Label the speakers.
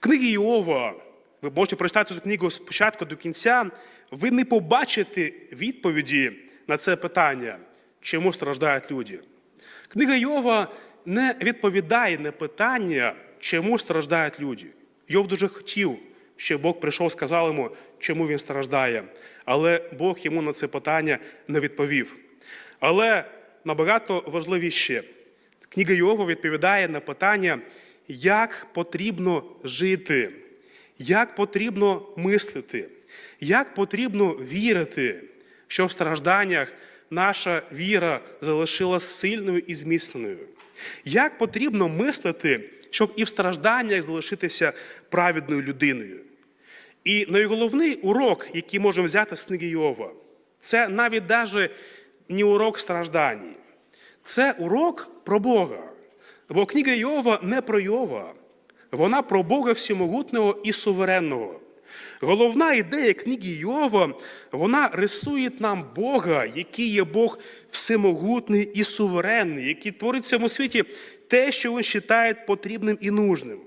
Speaker 1: книги Іова, ви можете прочитати цю книгу з початку до кінця, ви не побачите відповіді на це питання, чому страждають люди. Книга Йова не відповідає на питання, чому страждають люди. Йов дуже хотів, щоб Бог прийшов, сказав йому, чому він страждає. Але Бог йому на це питання не відповів. Але набагато важливіше, книга Йова відповідає на питання, як потрібно жити, як потрібно мислити, як потрібно вірити, що в стражданнях наша віра залишилась сильною і зміцненою. Як потрібно мислити, щоб і в стражданнях залишитися праведною людиною. І найголовний урок, який можемо взяти з книги Йова, це навіть даже не урок страждань. Це урок про Бога. Бо книга Йова не про Йова, вона про Бога всімогутного і суверенного. Головна ідея книги Йова, вона рисує нам Бога, який є Бог всемогутний і суверенний, який творить в цьому світі те, що він вважає потрібним і нужним.